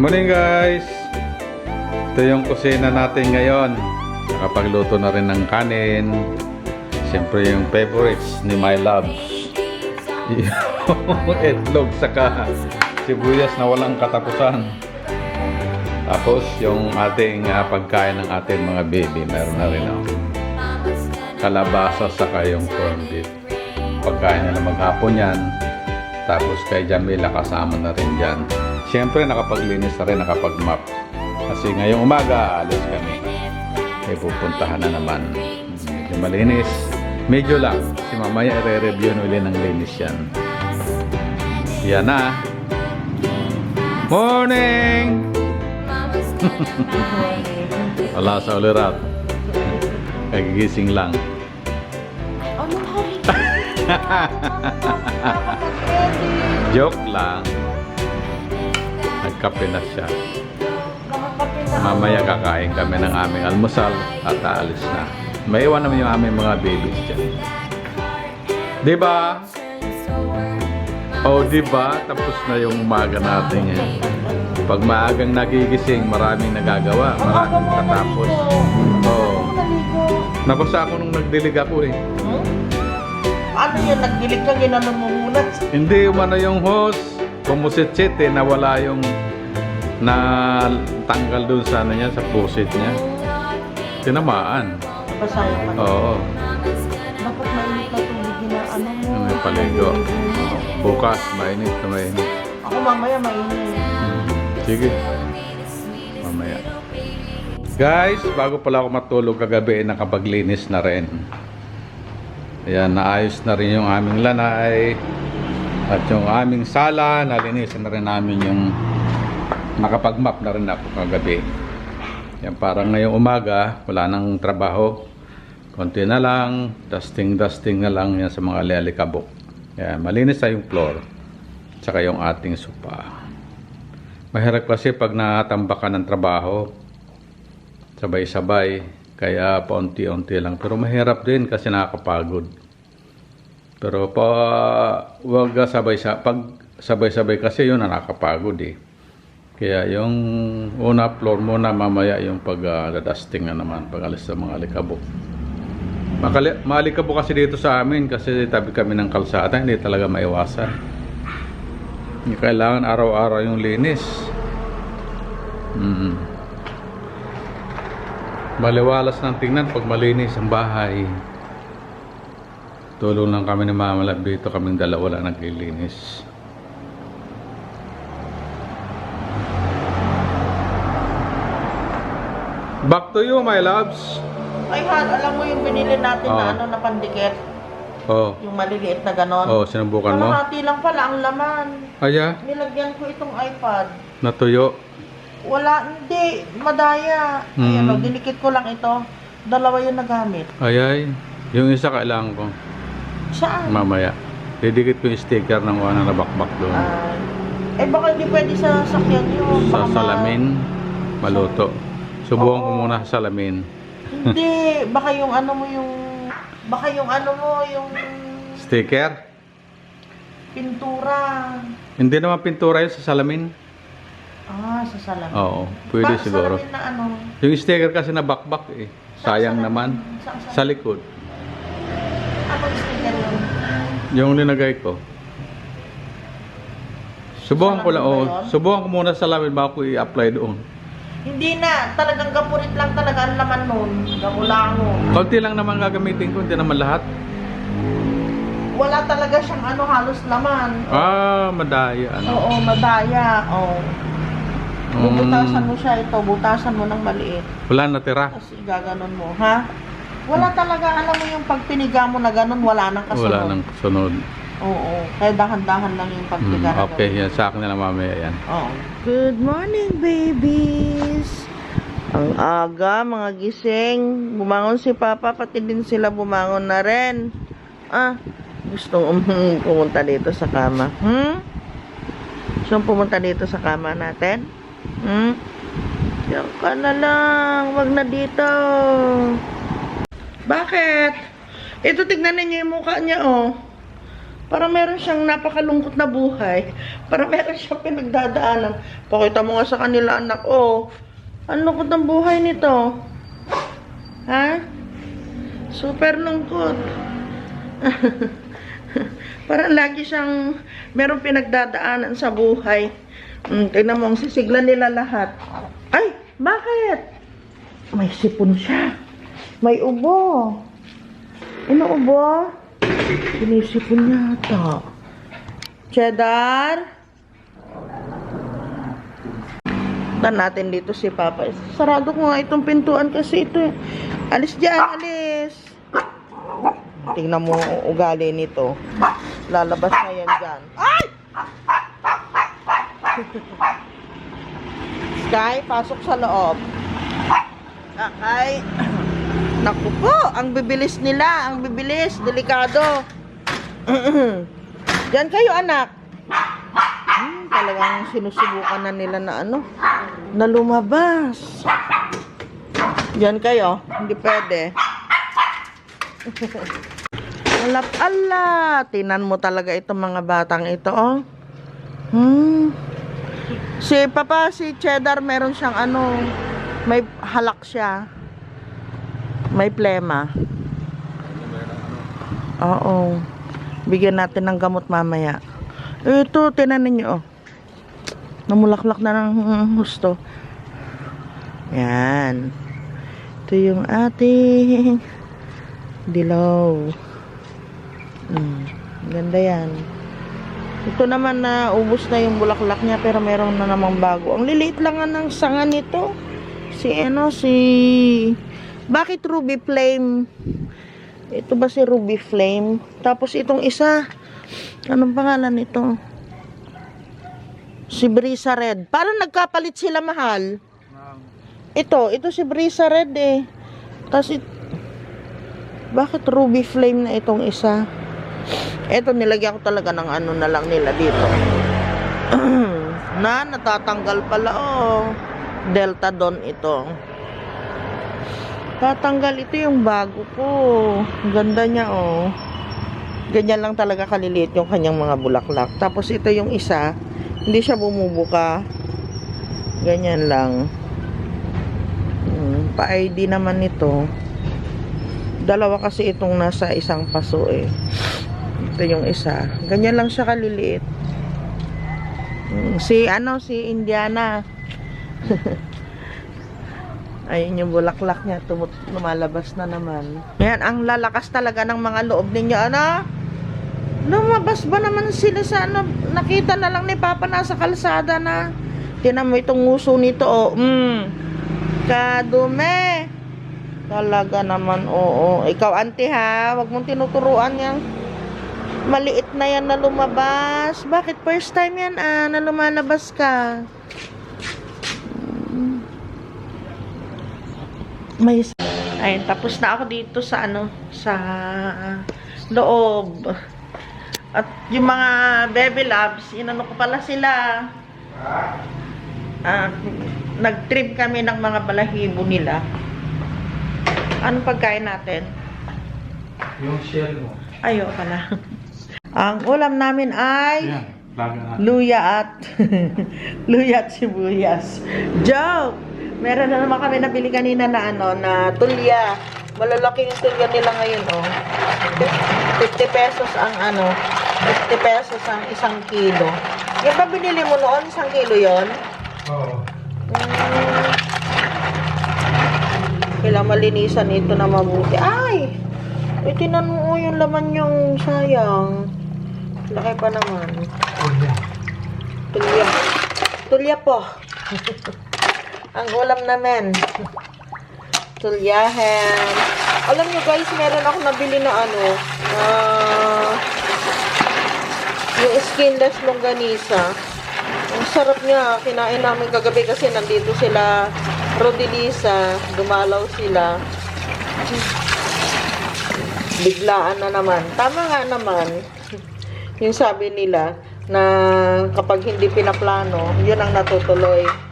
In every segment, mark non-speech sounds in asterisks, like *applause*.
Morning guys! Ito yung kusina natin ngayon. Nakapagluto na rin ng kanin. Siyempre yung favorites ni My Loves. Yung *laughs* itlog saka sibuyas na walang katapusan. Tapos yung ating ah, pagkain ng ating mga baby, meron na rin ako. Kalabasa saka yung corned beef. Pagkain nila maghapon yan. Tapos kay Jamila kasama na rin dyan. Siyempre nakapaglinis na rin, nakapag-map. Kasi ngayong umaga, alis kami. May pupuntahan na naman. Medyo malinis. Medyo lang. Si mamaya i-review na uli ng linis yan. Yan na. Morning! *laughs* Wala sa ulirat. Kagigising lang. Ano hari? *laughs* Joke lang. Nagkape na siya. Mamaya kakain kami ng aming almusal at aalis na. May iwan naman yung aming mga babies dyan. Di ba? O di ba? Tapos na yung umaga natin ngayon. Pag maagang nagigising, maraming nagagawa. Maraming tatapos. Oo. Nabasa ako nung nagdilig ako eh. Hmm? Ano yun? Nagdilig ka, ginanon mo muna. Hindi umano yung host. Pumusitsit eh, nawala yung na tanggal dun sa ano niya, sa pusit niya. Tinamaan. Pasaya ka. Oo. Dapat mainit na tubig na ano mo. May paligo. Bukas, mainit na mainit. Ako mamaya mainit. Sige. Mamaya. Guys, bago pala ako matulog kagabi, nakapaglinis na rin. Ayan, naayos na rin yung aming lanay. At yung aming sala, nalinisan na rin namin yung nakapag-map na rin ako kagabi. Yan, parang ngayong umaga, wala nang trabaho. Konti na lang, dusting-dusting na lang yan sa mga lalikabok. Yan, malinis na yung floor. Tsaka yung ating sopa. Mahirap kasi pag natambak ka ng trabaho, sabay-sabay, kaya paunti-unti lang. Pero mahirap din kasi nakakapagod. Pero pa, wag ka sabay sa pag sabay-sabay kasi yun na nakakapagod eh. Kaya yung una floor muna mamaya yung pag uh, na naman pag alis sa mga alikabok. Makali, maalikabok kasi dito sa amin kasi tabi kami ng kalsada, hindi talaga maiwasan. Hindi kailangan araw-araw yung linis. Mm. Maliwalas ng tingnan pag malinis ang bahay. Tulong lang kami ni Mama Lab dito kaming dalawa lang naglilinis. Back to you, my loves. Ay, Han, alam mo yung binili natin na Oo. ano na pandikit? Oh, Yung maliliit na ganon? oh, sinubukan mo? Kalahati lang pala ang laman. Aya, Nilagyan ko itong iPad. natuyo. Wala, hindi. Madaya. Ayan, Mm. o, dinikit ko lang ito. Dalawa yung nagamit. Ayay, yung isa kailangan ko. Saan? Mamaya. Didikit ko yung sticker ng wala na bakbak doon. Ah, eh, baka hindi pwede sa sakyan yun. Sa Baka ma- salamin, maluto. Subukan ko muna sa salamin. Hindi, baka yung ano mo yung... Baka yung ano mo, yung Sticker? pintura. Hindi naman pintura yun sa salamin. Ah, sa salamin. Oo, pwede Bakit siguro. Salamin na ano? Yung sticker kasi na bakbak eh. Sayang Saan- naman. Saan, saan? Sa likod. Anong sticker yun? Yung linagay ko. Subukan ko lang, Salamin oh. yun? Subukan ko muna sa salamin bago ko i-apply doon. Hindi na. Talagang gapurit lang talaga ang laman nun. Gamulango. Konti lang naman gagamitin ko, hindi naman lahat. Wala talaga siyang ano halos laman. Ah, madaya. Ano? Oo, madaya. Oo. Bubutasan Mm, mo siya ito. Butasan mo ng maliit. wala natira. Tapos igaganon mo, ha? Wala talaga, alam mo yung pag piniga mo na ganun, wala nang kasunod. Wala nang sunod. Oo, kaya dahan-dahan lang yung pagpiga na okay, yan. Sa akin na lang mamaya yan. Oo. Good morning, babies! Ang aga, mga gising. Bumangon si Papa, pati din sila bumangon na rin. Ah, gustong um, pumunta dito sa kama. Hmm? Gusto pumunta dito sa kama natin? Hmm? Diyan ka na lang. Wag na dito. Bakit? Ito, tignan ninyo yung mukha niya, oh. Para meron siyang napakalungkot na buhay. *laughs* Para meron siyang pinagdadaanan. Pakita mo nga sa kanila, anak, oh. Ang lungkot ng buhay nito. Ha? Super lungkot. *laughs* Para lagi siyang meron pinagdadaanan sa buhay. Mm, tingnan mo, ang sisigla nila lahat. Ay, bakit? May sipon siya. May ubo. Ano ubo? Sinisipon yata. Cheddar? Tan natin dito si Papa. Sarado ko nga itong pintuan kasi ito. eh. Alis dyan, alis. Tingnan mo ugali nito. Lalabas na yan dyan. Ay! *laughs* Sky, pasok sa loob. Okay. Naku po, ang bibilis nila, ang bibilis, delikado. *clears throat* Diyan kayo anak. Hmm, talagang sinusubukan na nila na ano, na lumabas. Diyan kayo, hindi pwede. *laughs* Alap ala, tinan mo talaga itong mga batang ito, oh. Hmm. Si Papa, si Cheddar, meron siyang ano, may halak siya. May plema. Oo. Bigyan natin ng gamot mamaya. Ito, tinan ninyo, oh. Namulaklak na ng gusto. Yan. Ito yung ating dilaw. Mm, ganda yan. Ito naman na ubos na yung bulaklak niya pero meron na namang bago. Ang liliit lang nga ng sanga nito. Si ano, si... Bakit Ruby Flame? Ito ba si Ruby Flame? Tapos itong isa, anong pangalan nito? Si Brisa Red. Parang nagkapalit sila mahal. Ito, ito si Brisa Red eh. Tapos it... Bakit Ruby Flame na itong isa? Ito, nilagyan ko talaga ng ano na lang nila dito. *clears throat* na, natatanggal pala, oh. Delta Don ito. Tatanggal ito yung bago ko. Ganda niya, oh. Ganyan lang talaga kaliliit yung kanyang mga bulaklak. Tapos ito yung isa, hindi siya bumubuka. Ganyan lang. Hmm, pa-ID naman nito. Dalawa kasi itong nasa isang paso eh. Ito yung isa. Ganyan lang siya kaliliit. Mm, Si ano, si Indiana. *laughs* Ayun yung bulaklak niya, tumut lumalabas na naman. Yan, ang lalakas talaga ng mga loob ninyo, ano? Lumabas ba naman sila sa ano? Nakita na lang ni Papa nasa kalsada na. Tinan mo itong nguso nito, oh. Mm. Kadumi. Talaga naman, oo. Ikaw, auntie ha, wag mong tinuturuan yan. Maliit na yan na lumabas. Bakit first time yan ah, na lumalabas ka? May Ayun, tapos na ako dito sa ano, sa loob. At yung mga baby loves, inano ko pala sila. Ah, nag-trim kami ng mga balahibo nila. Anong pagkain natin? Yung shell mo. Ayo pala. Ang ulam namin ay na. luya at *laughs* luya at sibuyas. Joke! Meron na naman kami nabili kanina na ano, na tulya. Malalaki yung tulya nila ngayon, oh. 50 pesos ang ano, 50 pesos ang isang kilo. Yung ba binili mo noon, isang kilo yon? Oo. Mm. Kailangan malinisan ito na mabuti. Ay! Uy, tinan mo oh, yung laman yung sayang. Laki pa naman. Tulya. Tulya po. *laughs* Ang ulam namin. Tulyahan. Alam nyo guys, meron ako nabili na ano, ah, yung skinless longganisa. Ang sarap niya. Kinain namin kagabi kasi nandito sila Rodelisa. Dumalaw sila. Biglaan na naman. Tama nga naman. Yung sabi nila na kapag hindi pinaplano, yun ang natutuloy.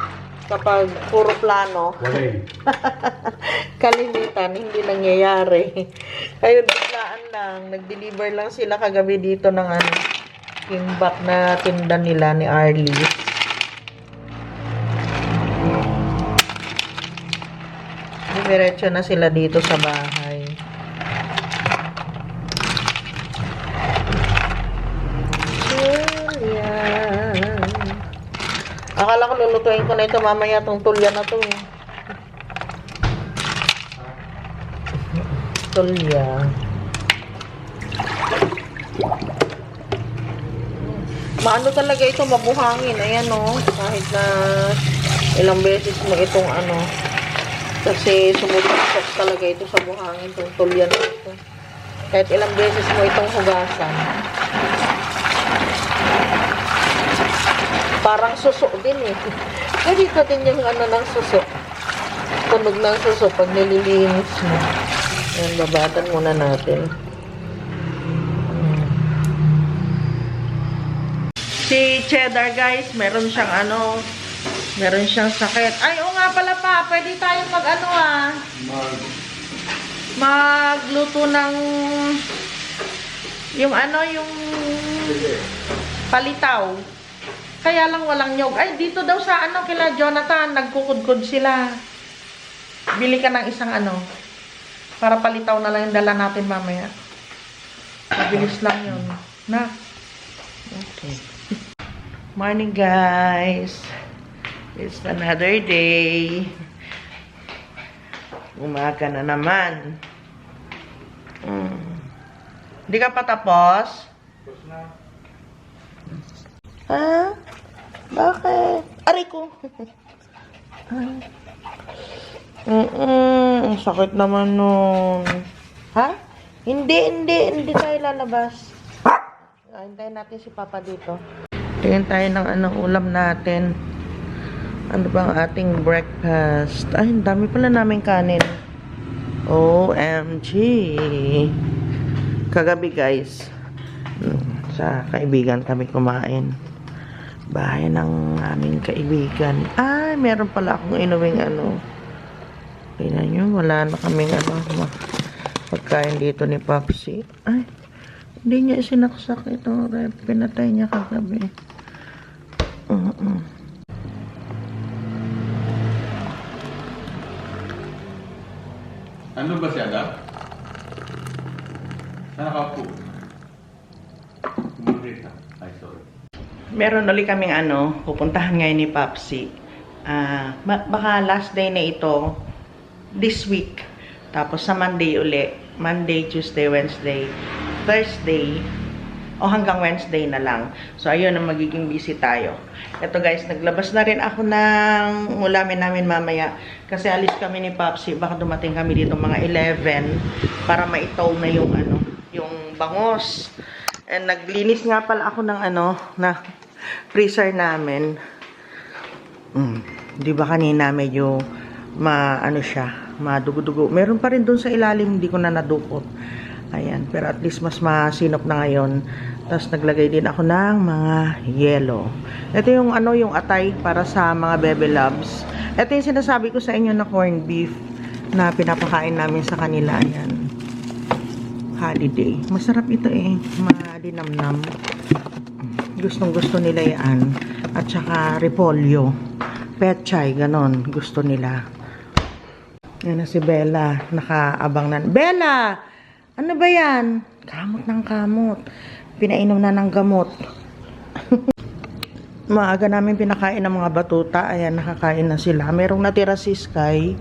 Kapag puro plano, *laughs* kalimitan, hindi nangyayari. Ayun, biglaan lang. Nag-deliver lang sila kagabi dito ng ano, kimbap na tinda nila ni Arlie. Diretso na sila dito sa bahay. Akala ko lulutuin ko na ito mamaya tong tulyan na to eh. Tulya. Maano talaga ito, mabuhangin. Ayan o. Kahit na ilang beses mo itong ano. Kasi sumutusok talaga ito sa buhangin. Itong tulya na ito. Kahit ilang beses mo itong hugasan. Parang suso din eh. Ganito din yung ano ng suso. Tunog ng suso pag nililinis mo. Ayan, babatan muna natin. Si Cheddar guys, meron siyang ano, meron siyang sakit. Ay, oo nga pala pa, pwede tayong mag ano ah, magluto ng yung ano, yung palitaw. Kaya lang walang nyog. Ay, dito daw sa ano, kila Jonathan, nagkukudkod sila. Bili ka ng isang ano, para palitaw na lang yung dala natin mamaya. Mabilis lang yun. Na. Okay. *laughs* Morning guys. It's another day. Umaga na naman. Mm. Hindi ka pa tapos? Ha? Bakit? Aray ko. Mm-mm, sakit naman nun. Ha? Hindi, hindi, hindi tayo lalabas. Hintayin natin si Papa dito. Tingin tayo ng anong ulam natin. Ano bang ating breakfast? Ay, ang dami pala namin kanin. OMG. Kagabi guys, mm, sa kaibigan kami kumain. Bahay ng aming kaibigan. Ay, meron pala akong inuwing ano. Tingnan nyo, wala na kaming ano, pagkain dito ni Popsi. Ay, hindi niya sinaksak rep. Pinatay niya kagabi. Mm-mm. Ano ba siya da? Saan ka po? Meron ulit kaming ano, pupuntahan ngayon ni Popsi. Ah, ma- baka last day na ito this week. Tapos sa Monday uli, Monday, Tuesday, Wednesday, Thursday, o hanggang Wednesday na lang. So, ayun ang magiging busy tayo. Ito guys, naglabas na rin ako ng ulamin namin mamaya. Kasi alis kami ni Popsi. Baka dumating kami dito mga 11 para maitaw na yung ano, yung bangos. And naglinis nga pala ako ng ano, na freezer namin. Mm, 'di ba kanina medyo ma ano siya, madugo-dugo. Meron pa rin doon sa ilalim, hindi ko na nadukot. Ayan, pero at least mas masinop na ngayon. Tapos naglagay din ako ng mga yellow. Ito yung ano, yung atay para sa mga bebe loves. Ito yung sinasabi ko sa inyo na corned beef na pinapakain namin sa kanila. Ayan. Holiday. Masarap ito eh. Madinamnam. Gustong gusto nila yan. At saka repolyo. Petchay, ganon. Gusto nila. Yan na si Bella. Nakaabang na. Bella! Ano ba yan? Kamot ng kamot. Pinainom na ng gamot. *laughs* Maaga namin pinakain ng mga batuta. Ayan, nakakain na sila. Merong natira si Sky.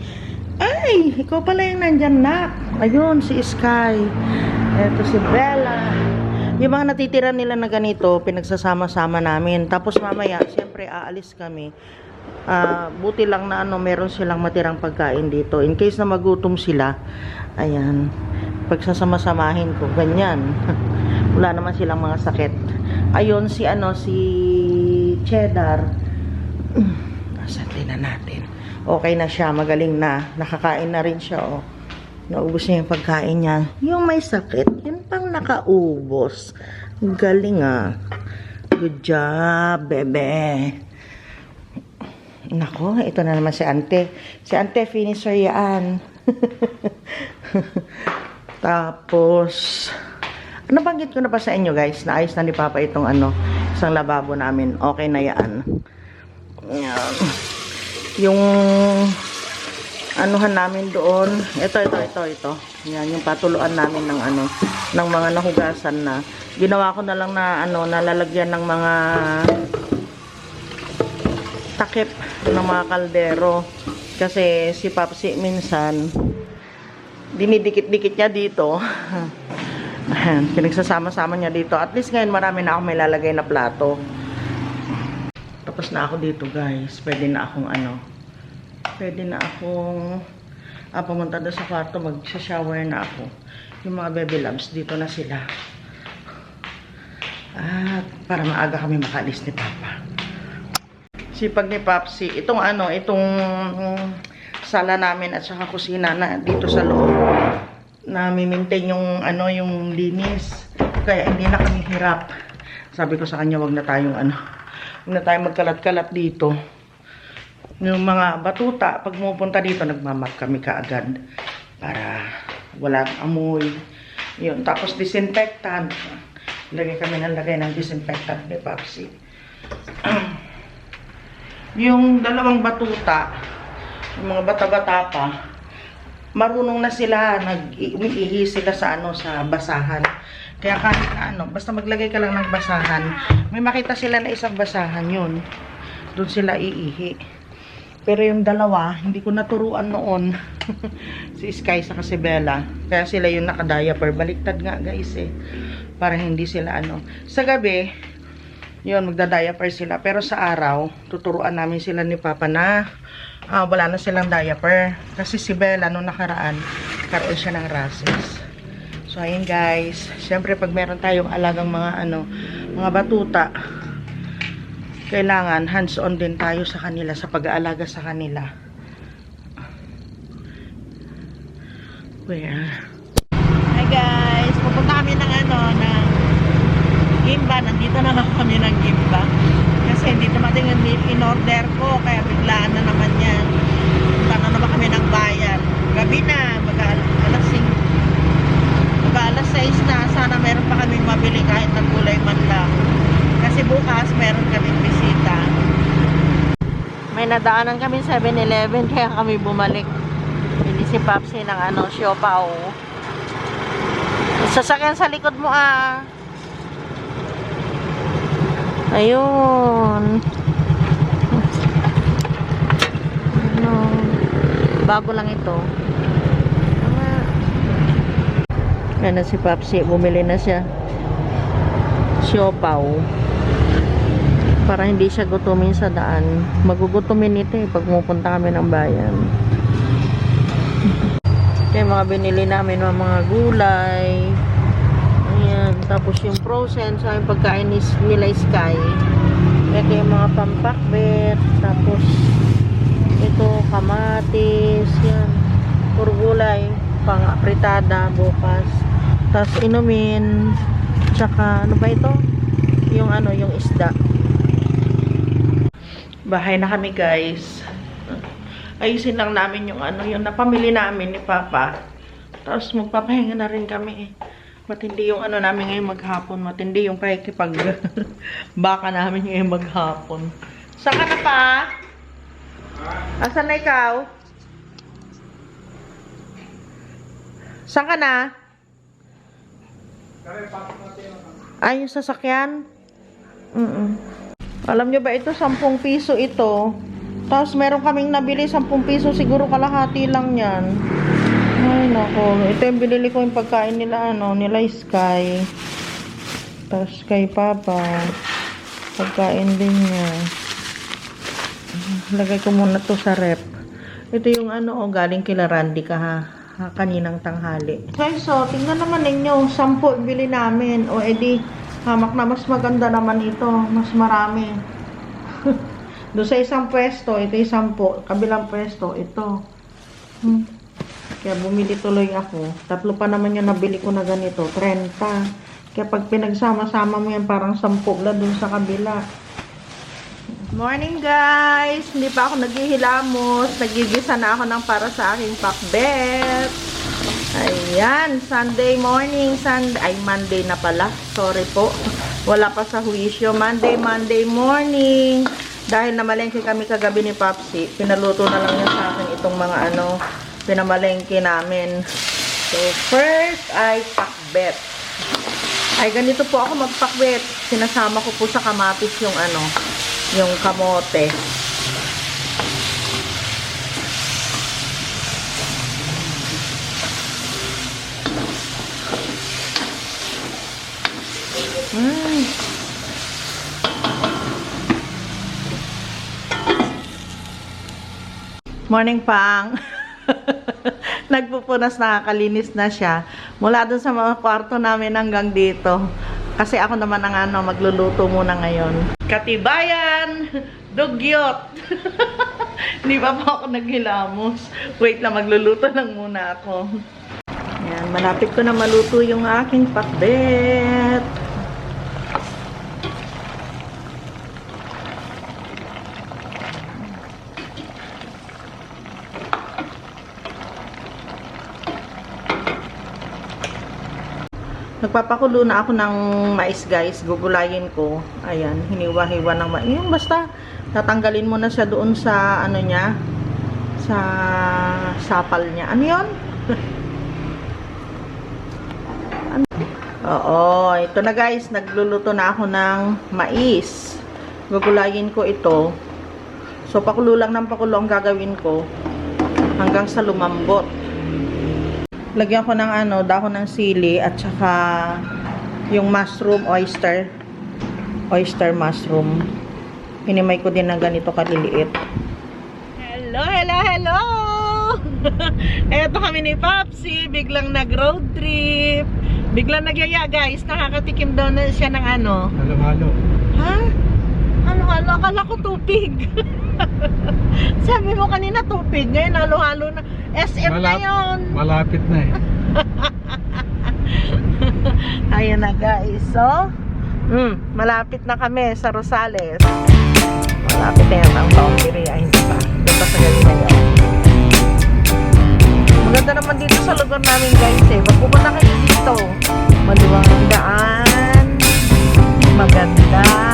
Ay, ikaw pala yung nandyan na. Ayun, si Sky. Eto si Bella. Yung mga natitira nila na ganito, pinagsasama-sama namin. Tapos mamaya, siyempre, aalis kami. Ah, buti lang na ano, meron silang matirang pagkain dito. In case na magutom sila, ayan, pagsasama-samahin ko, ganyan. *laughs* Wala naman silang mga sakit. Ayun, si ano, si Cheddar. *clears throat* Nasaan na natin. Okay na siya, magaling na. Nakakain na rin siya, oh. Naubos niya yung pagkain niya. Yung may sakit, pang nakaubos. Galing ah. Good job, bebe. Nako, ito na naman si Ante. Si Ante, finisher yan. *laughs* Tapos, nabanggit ko na pa sa inyo guys, naayos na ni Papa itong ano, isang lababo namin. Okay na yan. Yung anuhan namin doon, ito, ito, ito, ito. Yan, yung patuluan namin ng ano, ng mga nahugasan na. Ginawa ko na lang na ano, nalalagyan ng mga takip ng mga kaldero. Kasi si Papsi minsan, dinidikit-dikit niya dito. *laughs* Ayan, Pinagsasama-sama niya dito. At least ngayon marami na ako may lalagay na plato. Tapos na ako dito guys. Pwede na akong ano. Pwede na akong ah, pumunta doon sa kwarto. Mag-shower na ako. Yung mga baby loves dito na sila. At para maaga kami makalis ni Papa. Sipag ni Papsi. Itong ano, itong sala namin at saka kusina na dito sa loob na maintain yung ano yung linis kaya hindi na kami hirap sabi ko sa kanya wag na tayong ano wag na tayong magkalat-kalat dito yung mga batuta pag pumupunta dito nagmamap kami kaagad para walang amoy. Yun tapos disinfectant. Lagay kami ng lagay ng disinfectant ni Papsi *clears throat* yung dalawang batuta yung mga bata-bata pa marunong na sila nag-umiihi sila sa ano sa basahan. Kaya kahit ano basta maglagay ka lang ng basahan may makita sila na isang basahan yun. Doon sila iihi pero yung dalawa hindi ko naturuan noon *laughs* si Sky sa si Bella kaya sila yung nakadiaper baliktad nga guys eh para hindi sila ano sa gabi yun, magda-diaper sila. Pero sa araw, tuturuan namin sila ni Papa na ah, wala na silang diaper. Kasi si Bella, nung nakaraan, karoon siya ng rashes. So, ayun guys. Siyempre, pag meron tayong alagang mga ano, mga batuta, kailangan hands-on din tayo sa kanila, sa pag-aalaga sa kanila. Where? Hi guys! Pupunta kami ng ano, ng Gimba, nandito na lang kami ng Gimba. Kasi hindi dumating yung in-order ko, kaya biglaan na naman yan. Punta na naman kami ng bayan. Gabi na, mag alas 5. Mag alas 6 na, sana meron pa kaming mabili kahit na gulay man lang. Kasi bukas meron kaming bisita. May nadaanan kami 7-Eleven, kaya kami bumalik. Bili si Papsi ng ano, siopaw. Sasakyan sa likod mo ah. Ayun. Ano? Bago lang ito. Ano na si Papsi, bumili na siya. Siopaw. Para hindi siya gutumin sa daan. Magugutumin ito eh pag pupunta kami ng bayan. Kaya mga binili namin mga, mga gulay. Ayan. Tapos yung frozen sa yung pagkain ni nila Sky. Ito yung mga pampakbet. Tapos ito kamatis. Yan. Puro gulay. Pang apritada bukas. Tapos inumin. Tsaka ano ba ito? Yung ano, yung isda. Bahay na kami guys. Ayusin lang namin yung ano, yung napamili namin ni Papa. Tapos magpapahinga na rin kami. Matindi yung ano namin ngayon maghapon. Matindi yung pakikipag *laughs* baka namin ngayon maghapon. Saan ka na pa? Asan na ikaw? Saan ka na? Ay, yung sasakyan? Mm Alam nyo ba ito, 10 piso ito. Tapos meron kaming nabili, 10 piso, siguro kalahati lang yan. Ay, nako. Ito yung binili ko yung pagkain nila, ano, nila Sky. Tapos kay Papa. Pagkain din niya. Lagay ko muna to sa rep. Ito yung ano, oh, galing kila Randy ka ha. kaninang tanghali. Guys, so, tingnan naman ninyo. Sampo bili namin. O, edi, hamak na mas maganda naman ito. Mas marami. *laughs* Doon sa isang pwesto, ito isang po. Kabilang pwesto, ito. Hmm. Kaya bumili tuloy ako. Tatlo pa naman yung nabili ko na ganito. 30. Kaya pag pinagsama-sama mo yan, parang 10 na dun sa kabila. Morning guys! Hindi pa ako naghihilamos. Nagigisa na ako ng para sa aking pakbet. Ayan, Sunday morning, Sunday, ay Monday na pala. Sorry po. Wala pa sa huwisyo. Monday, Monday morning. Dahil namalengke kami kagabi ni Popsi, pinaluto na lang niya sa akin itong mga ano, pinamalengke namin. So, first ay pakbet. Ay, ganito po ako magpakwet. Sinasama ko po sa kamatis yung ano, yung kamote. Morning, Pang. *laughs* Nagpupunas, nakakalinis na siya. Mula dun sa mga kwarto namin hanggang dito. Kasi ako naman ang ano, magluluto muna ngayon. Katibayan! Dugyot! *laughs* Hindi pa po ako naghilamos. Wait lang, magluluto lang muna ako. Yan, malapit ko na maluto yung aking pakbet. Nagpapakulo na ako ng mais guys. Gugulayin ko. Ayan, hiniwa-hiwa ng mais. Yung basta, tatanggalin mo na siya doon sa ano niya. Sa sapal niya. Ano yun? *laughs* ano? Oo, ito na guys. Nagluluto na ako ng mais. Gugulayin ko ito. So, pakulo lang ng pakulo ang gagawin ko. Hanggang sa lumambot lagyan ko ng ano, dahon ng sili at saka yung mushroom oyster. Oyster mushroom. Hinimay ko din ng ganito kaliliit. Hello, hello, hello! *laughs* Eto kami ni Popsi, biglang nag-road trip. Biglang nagyaya guys, nakakatikim daw na siya ng ano. Halo-halo. Ha? Ano? Akala ko tupig. *laughs* Sabi mo kanina tupig, ngayon halo-halo na. SM na Malap- yun. Malapit na eh. *laughs* Ayan na guys. So, mm, malapit na kami sa Rosales. Malapit na yan ang boundary. Ay, hindi pa. Hindi pa sa gabi na yun. Maganda naman dito sa lugar namin guys eh. Pag pumunta kayo dito, maluwang ang daan. Maganda.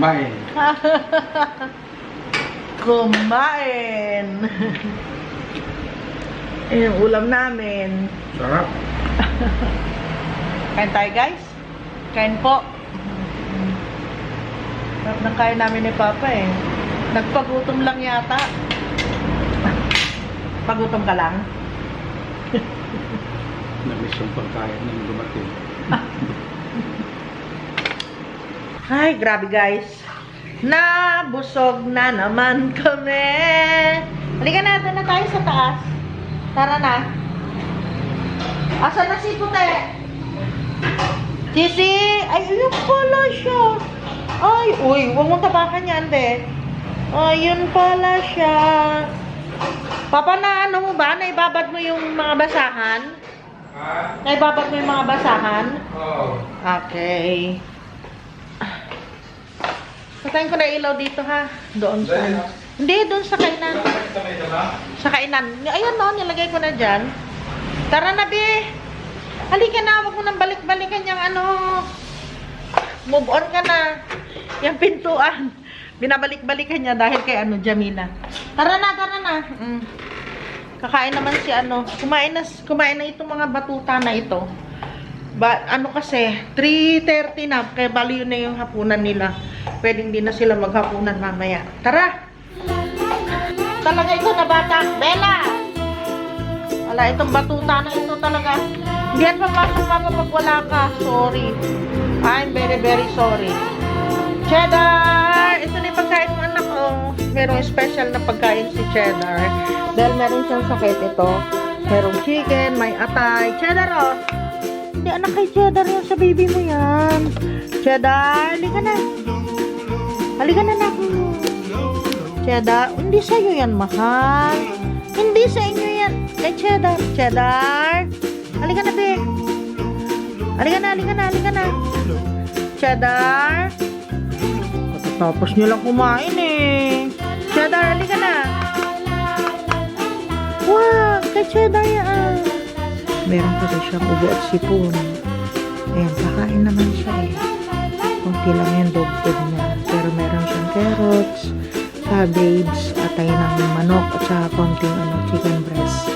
Kumain. *laughs* Kumain. *laughs* Eh, yung ulam namin. Sarap. *laughs* Kain tayo guys. Kain po. Sarap ng kain namin ni Papa eh. Nagpagutom lang yata. Pagutom ka lang? Namiss yung pagkain ng dumating. Ay, grabe guys. Nabusog na naman kami. Halika na, doon na tayo sa taas. Tara na. Asa na si Pute? Sisi! Ay, ayun pala siya. Ay, uy, huwag mong tapakan yan, be. Ayun pala siya. Papa, na ano mo ba? Naibabad mo yung mga basahan? Naibabad mo yung mga basahan? Oh. Okay. Patayin ko na ilaw dito ha. Doon sa... Dahil- Hindi, doon sa kainan. Sa kainan. Ayan no, nilagay ko na dyan. Tara na, be. Halika na, huwag mo nang balik-balikan yung ano. Move on ka na. Yung pintuan. Binabalik-balikan niya dahil kay ano, Jamila. Tara na, tara na. Mm. Kakain naman si ano. Kumain na, kumain na itong mga batuta na ito. Ba, ano kasi, 3.30 na, kaya bali yun na yung hapunan nila. Pwedeng hindi na sila maghapunan mamaya. Tara! Talaga ito na bata. Bella! Wala, itong batuta na ito talaga. Hindi yan papasok papa pag wala ka. Sorry. I'm very, very sorry. Cheddar! Ito na yung pagkain mo anak ko. Merong special na pagkain si Cheddar. Dahil meron siyang sakit ito. Merong chicken, may atay. Cheddar oh! Hindi anak kay Cheddar yan sa baby mo yan. Cheddar, halika na. Halika na anak. Cheddar, hindi sa'yo yan, mahal. Hindi sa inyo yan. Kay Cheddar. Cheddar. Halika na, be. Halika na, halika na, halika na. Cheddar. Tapos nyo lang kumain eh. Cheddar, halika na. Wow, kay Cheddar yan. Meron kasi siyang ubo at sipon. Ayan, kakain naman siya eh. Kunti lang yung dog food niya. Pero meron siyang carrots, cabbage, atay ng manok, at saka konting ano, chicken breast.